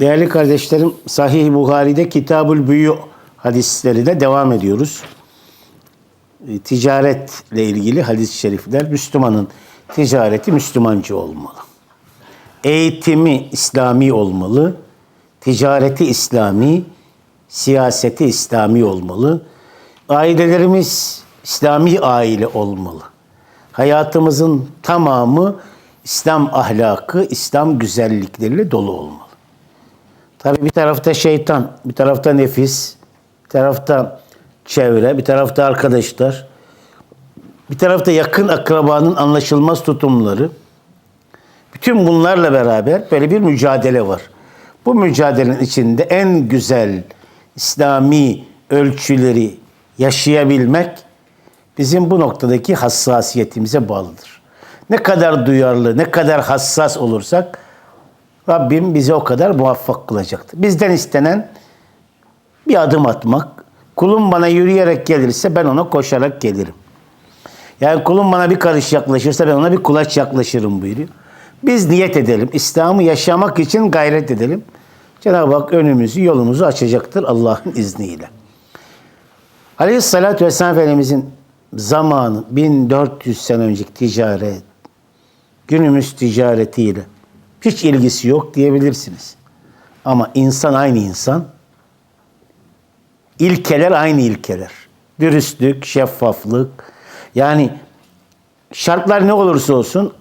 Değerli kardeşlerim, Sahih Buhari'de Kitabul Büyü hadislerine devam ediyoruz. E, Ticaretle ilgili hadis-i şerifler, Müslümanın ticareti Müslümanca olmalı. Eğitimi İslami olmalı, ticareti İslami, siyaseti İslami olmalı. Ailelerimiz İslami aile olmalı. Hayatımızın tamamı İslam ahlakı, İslam güzellikleriyle dolu olmalı. Tabii bir tarafta şeytan, bir tarafta nefis, bir tarafta çevre, bir tarafta arkadaşlar, bir tarafta yakın akrabanın anlaşılmaz tutumları. Bütün bunlarla beraber böyle bir mücadele var. Bu mücadelenin içinde en güzel İslami ölçüleri yaşayabilmek bizim bu noktadaki hassasiyetimize bağlıdır. Ne kadar duyarlı, ne kadar hassas olursak Rabbim bizi o kadar muvaffak kılacaktır. Bizden istenen bir adım atmak. Kulum bana yürüyerek gelirse ben ona koşarak gelirim. Yani kulum bana bir karış yaklaşırsa ben ona bir kulaç yaklaşırım buyuruyor. Biz niyet edelim. İslam'ı yaşamak için gayret edelim. Cenab-ı Hak önümüzü, yolumuzu açacaktır Allah'ın izniyle. Aleyhissalatü Vesselam Efendimizin zamanı 1400 sene önceki ticaret, günümüz ticaretiyle hiç ilgisi yok diyebilirsiniz. Ama insan aynı insan. İlkeler aynı ilkeler. Dürüstlük, şeffaflık. Yani şartlar ne olursa olsun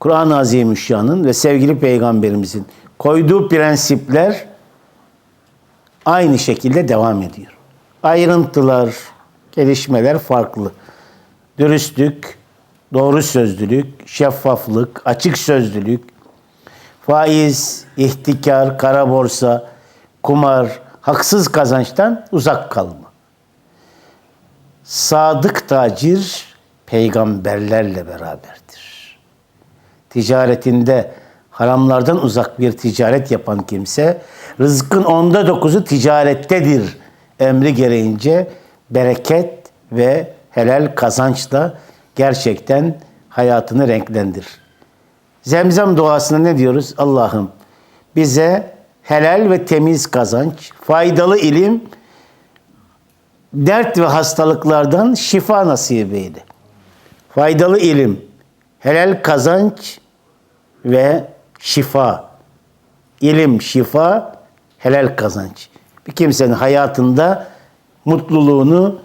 Kur'an-ı Azimüşşan'ın ve sevgili peygamberimizin koyduğu prensipler aynı şekilde devam ediyor. Ayrıntılar, gelişmeler farklı. Dürüstlük, doğru sözlülük, şeffaflık, açık sözlülük, faiz, ihtikar, kara borsa, kumar, haksız kazançtan uzak kalma. Sadık tacir peygamberlerle beraberdir. Ticaretinde haramlardan uzak bir ticaret yapan kimse rızkın onda dokuzu ticarettedir emri gereğince bereket ve helal kazançla gerçekten hayatını renklendirir. Zemzem duasında ne diyoruz? Allah'ım bize helal ve temiz kazanç, faydalı ilim, dert ve hastalıklardan şifa nasip eyle. Faydalı ilim, helal kazanç ve şifa. İlim, şifa, helal kazanç. Bir kimsenin hayatında mutluluğunu,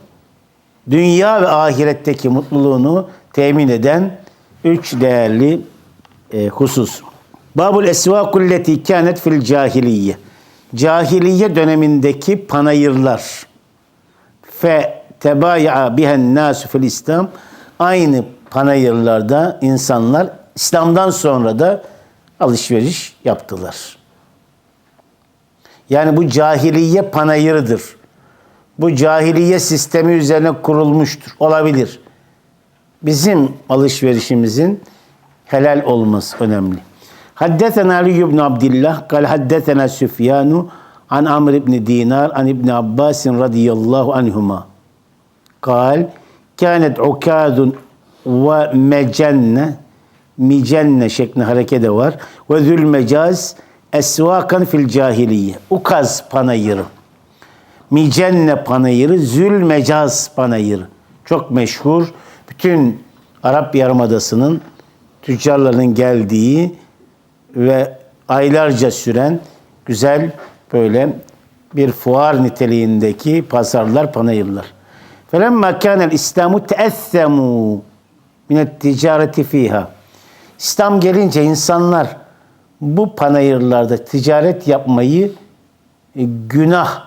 dünya ve ahiretteki mutluluğunu temin eden üç değerli e, husus. Babul esvakul leti kânet fil cahiliye. Cahiliye dönemindeki panayırlar. Fe tebaya'a bihen nasu fil İslam. Aynı panayırlarda insanlar İslam'dan sonra da alışveriş yaptılar. Yani bu cahiliye panayırıdır. Bu cahiliye sistemi üzerine kurulmuştur. Olabilir. Bizim alışverişimizin helal olması önemli. Haddetena Ali ibn Abdullah kal haddetena Süfyanu an Amr ibn Dinar an İbn Abbas radıyallahu anhuma. Kal kânet ukadun ve mecenne micenne şeklinde harekede var. Ve zül mecaz esvakan fil cahiliye. Ukaz panayırı. Micenne panayırı, zül mecaz panayırı. Çok meşhur. Bütün Arap Yarımadası'nın tüccarların geldiği ve aylarca süren güzel böyle bir fuar niteliğindeki pazarlar, panayırlar. Felemma kânel İslamu teessemu minet ticareti fiha. İslam gelince insanlar bu panayırlarda ticaret yapmayı e, günah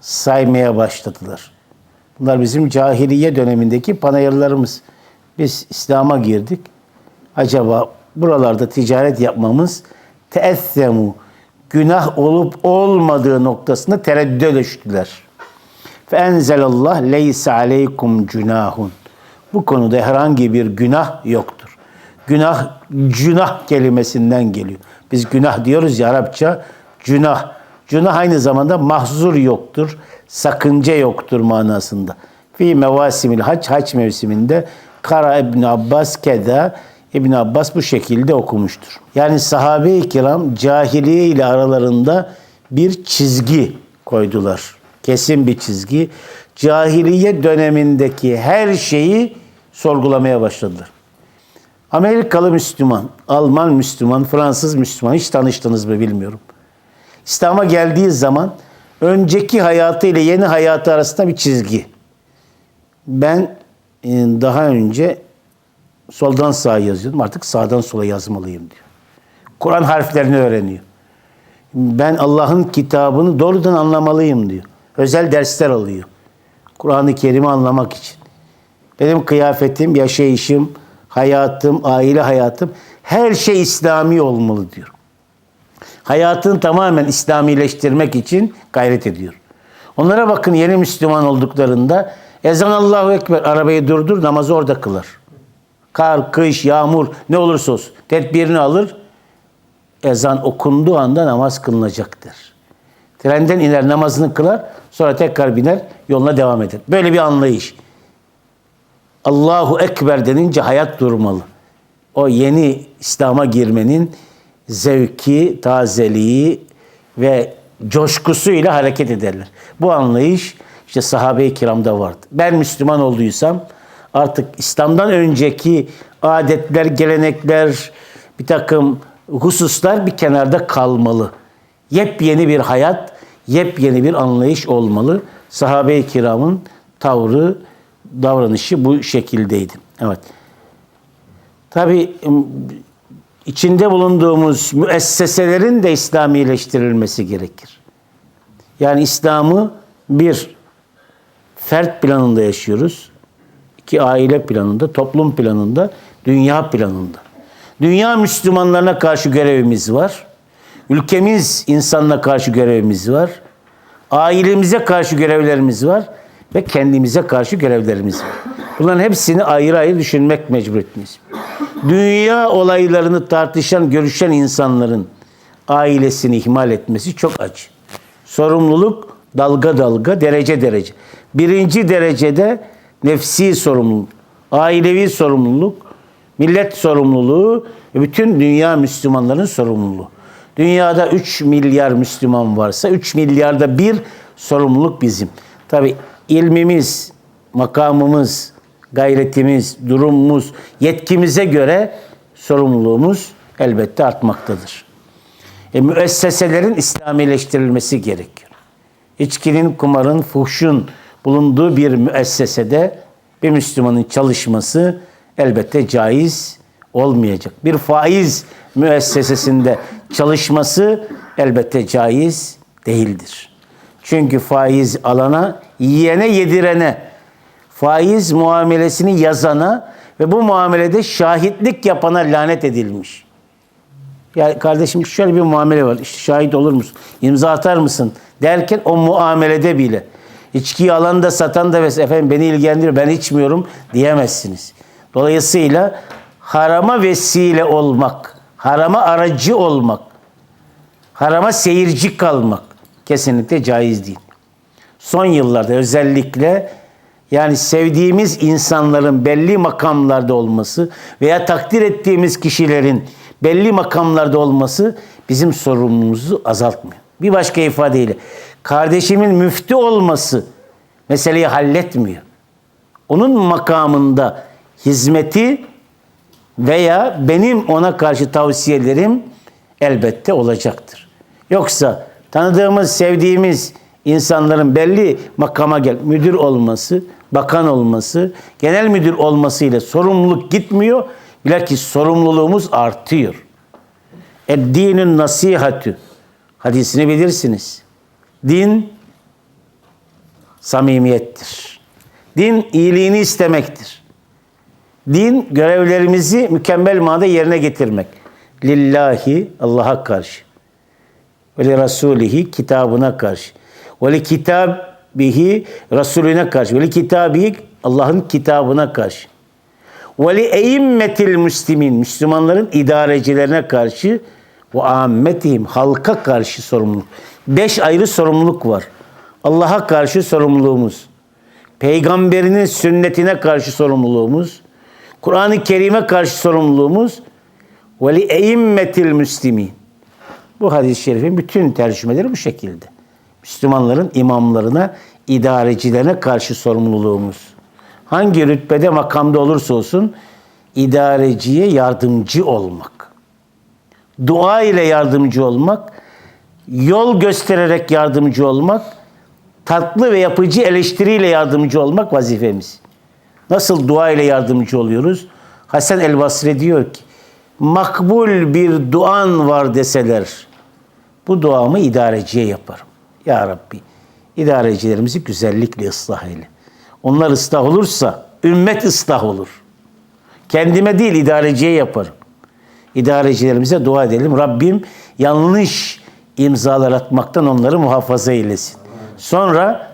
saymaya başladılar. Bunlar bizim cahiliye dönemindeki panayırlarımız. Biz İslam'a girdik. Acaba buralarda ticaret yapmamız teessemu günah olup olmadığı noktasında tereddüde düştüler. Fe enzelallah leysa aleykum günahun. Bu konuda herhangi bir günah yoktur. Günah, günah kelimesinden geliyor. Biz günah diyoruz ya Arapça, günah. Günah aynı zamanda mahzur yoktur, sakınca yoktur manasında. Fi mevasimil hac, hac mevsiminde Kara İbn Abbas keda İbn Abbas bu şekilde okumuştur. Yani sahabe-i kiram cahiliye ile aralarında bir çizgi koydular. Kesin bir çizgi. Cahiliye dönemindeki her şeyi sorgulamaya başladılar. Amerikalı Müslüman, Alman Müslüman, Fransız Müslüman hiç tanıştınız mı bilmiyorum. İslam'a geldiği zaman önceki hayatı ile yeni hayatı arasında bir çizgi. Ben daha önce soldan sağa yazıyordum. Artık sağdan sola yazmalıyım diyor. Kur'an harflerini öğreniyor. Ben Allah'ın kitabını doğrudan anlamalıyım diyor. Özel dersler alıyor. Kur'an-ı Kerim'i anlamak için. Benim kıyafetim, yaşayışım, hayatım, aile hayatım her şey İslami olmalı diyor. Hayatını tamamen İslamileştirmek için gayret ediyor. Onlara bakın yeni Müslüman olduklarında ezan Allahu Ekber arabayı durdur namazı orada kılar. Kar, kış, yağmur ne olursa olsun tedbirini alır. Ezan okunduğu anda namaz kılınacaktır. Trenden iner namazını kılar sonra tekrar biner yoluna devam eder. Böyle bir anlayış. Allahu Ekber denince hayat durmalı. O yeni İslam'a girmenin zevki, tazeliği ve coşkusuyla hareket ederler. Bu anlayış işte sahabe-i kiramda vardı. Ben Müslüman olduysam artık İslam'dan önceki adetler, gelenekler, bir takım hususlar bir kenarda kalmalı. Yepyeni bir hayat, yepyeni bir anlayış olmalı. Sahabe-i kiramın tavrı, davranışı bu şekildeydi. Evet. Tabii içinde bulunduğumuz müesseselerin de İslamileştirilmesi gerekir. Yani İslam'ı bir fert planında yaşıyoruz. iki aile planında, toplum planında, dünya planında. Dünya Müslümanlarına karşı görevimiz var. Ülkemiz insanına karşı görevimiz var. Ailemize karşı görevlerimiz var ve kendimize karşı görevlerimiz var. Bunların hepsini ayrı ayrı düşünmek mecburiyetindeyiz. Dünya olaylarını tartışan, görüşen insanların ailesini ihmal etmesi çok acı. Sorumluluk dalga dalga, derece derece. Birinci derecede nefsi sorumluluk, ailevi sorumluluk, millet sorumluluğu ve bütün dünya Müslümanların sorumluluğu. Dünyada 3 milyar Müslüman varsa 3 milyarda bir sorumluluk bizim. Tabi ilmimiz, makamımız, gayretimiz, durumumuz, yetkimize göre sorumluluğumuz elbette artmaktadır. E, müesseselerin İslamileştirilmesi gerekiyor. İçkinin, kumarın, fuhşun bulunduğu bir müessesede bir Müslümanın çalışması elbette caiz olmayacak. Bir faiz müessesesinde çalışması elbette caiz değildir. Çünkü faiz alana, yiyene, yedirene, faiz muamelesini yazana ve bu muamelede şahitlik yapana lanet edilmiş. Ya kardeşim şöyle bir muamele var. İşte şahit olur musun? İmza atar mısın? Derken o muamelede bile içkiyi alan da satan da efendim beni ilgilendiriyor ben içmiyorum diyemezsiniz. Dolayısıyla harama vesile olmak, harama aracı olmak, harama seyirci kalmak kesinlikle caiz değil. Son yıllarda özellikle yani sevdiğimiz insanların belli makamlarda olması veya takdir ettiğimiz kişilerin belli makamlarda olması bizim sorumluluğumuzu azaltmıyor. Bir başka ifadeyle kardeşimin müftü olması meseleyi halletmiyor. Onun makamında hizmeti veya benim ona karşı tavsiyelerim elbette olacaktır. Yoksa tanıdığımız, sevdiğimiz insanların belli makama gel, müdür olması, bakan olması, genel müdür olması ile sorumluluk gitmiyor. Bilakis sorumluluğumuz artıyor. Eddinün nasihatü. Hadisini bilirsiniz. Din samimiyettir. Din iyiliğini istemektir. Din görevlerimizi mükemmel manada yerine getirmek. Lillahi Allah'a karşı. Ve li Rasulihi kitabına karşı. Ve li kitabihi Resulüne karşı. Ve li kitabihi Allah'ın kitabına karşı. Ve li eimmetil müslimin Müslümanların idarecilerine karşı ve ammetihim halka karşı sorumluluk. Beş ayrı sorumluluk var. Allah'a karşı sorumluluğumuz. Peygamberinin sünnetine karşı sorumluluğumuz. Kur'an-ı Kerim'e karşı sorumluluğumuz ve li eimmetil müslimin. Bu hadis-i şerifin bütün tercümeleri bu şekilde. Müslümanların imamlarına, idarecilerine karşı sorumluluğumuz. Hangi rütbede, makamda olursa olsun idareciye yardımcı olmak. Dua ile yardımcı olmak, yol göstererek yardımcı olmak, tatlı ve yapıcı eleştiriyle yardımcı olmak vazifemiz. Nasıl dua ile yardımcı oluyoruz? Hasan el Basri diyor ki, makbul bir duan var deseler, bu duamı idareciye yaparım. Ya Rabbi, idarecilerimizi güzellikle ıslah eyle. Onlar ıslah olursa, ümmet ıslah olur. Kendime değil, idareciye yaparım. İdarecilerimize dua edelim. Rabbim yanlış imzalar atmaktan onları muhafaza eylesin. Sonra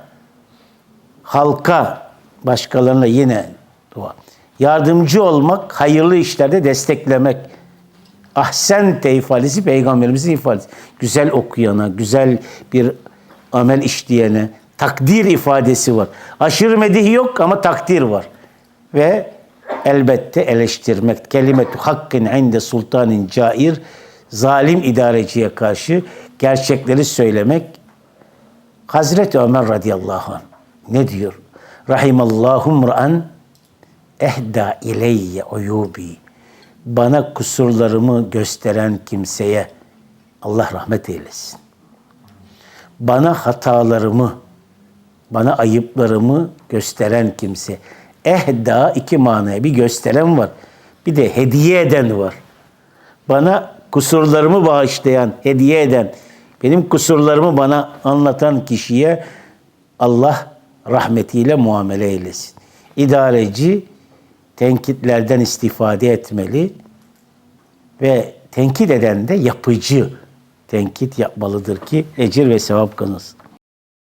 halka, başkalarına yine dua. Yardımcı olmak, hayırlı işlerde desteklemek. Ahsen ifadesi peygamberimizin ifadesi. Güzel okuyana, güzel bir amel işleyene takdir ifadesi var. Aşırı medih yok ama takdir var. Ve elbette eleştirmek. Kelimetu hakkın inde sultanin cair zalim idareciye karşı gerçekleri söylemek Hazreti Ömer radıyallahu anh ne diyor? Rahimallahu mra'an ehda ileyye uyubi. Bana kusurlarımı gösteren kimseye Allah rahmet eylesin. Bana hatalarımı, bana ayıplarımı gösteren kimse. Ehda iki manaya bir gösteren var. Bir de hediye eden var. Bana kusurlarımı bağışlayan, hediye eden, benim kusurlarımı bana anlatan kişiye Allah rahmetiyle muamele eylesin. İdareci tenkitlerden istifade etmeli ve tenkit eden de yapıcı tenkit yapmalıdır ki ecir ve sevap kazansın.